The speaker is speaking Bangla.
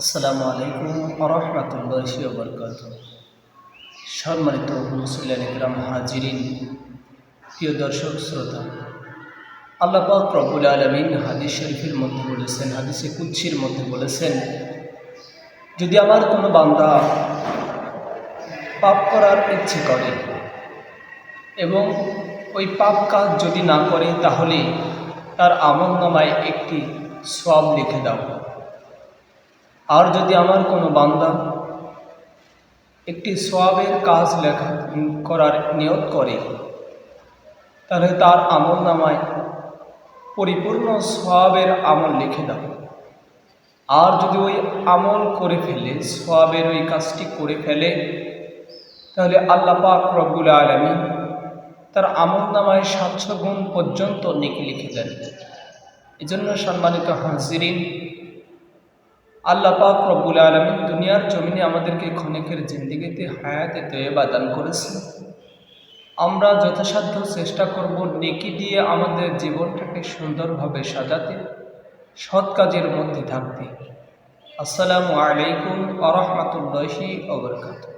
আসসালামু আলাইকুম আরহামতুল্লাহি বরকাত সম্মানিত মুসলিম ইকরাম, হাজিরিন, প্রিয় দর্শক, শ্রোতা, আল্লাহ পাক রব্বুল আলমিন হাদিস শরীফের মধ্যে বলেছেন, হাদিসে কুচ্ছির মধ্যে বলেছেন, যদি আমার কোনো বান্দা পাপ করার ইচ্ছে করে এবং ওই পাপ কাজ যদি না করে, তাহলে তার আমল নামায় একটি সব লিখে দাও। আর যদি আমার কোনো বান্দা একটি সোয়াবের কাজ লেখা করার নিয়ত করে, তাহলে তার আমল নামায় পরিপূর্ণ সোয়াবের আমল লিখে দাও। আর যদি ওই আমল করে ফেলে, সোয়াবের ওই কাজটি করে ফেলে, তাহলে আল্লাহ পাক রব্বুল আলমী তার আমল নামায় সাতশো গুণ পর্যন্ত নেকি লিখে দেন। এজন্য সম্মানিত হাজিরিন আল্লাহ পাক রব্বুল আলমিন দুনিয়ার জমিনে আমাদেরকে ক্ষণিকের জিন্দিগিতে হায়াতে তৈবা বাদান করেছে আমরা যথাসাধ্য চেষ্টা করব নেকি দিয়ে আমাদের জীবনটাকে সুন্দরভাবে সাজাতে, সৎ কাজের মধ্যে থাকতে। আসসালামু আলাইকুম আরহামতুল্লাহি অবরকাত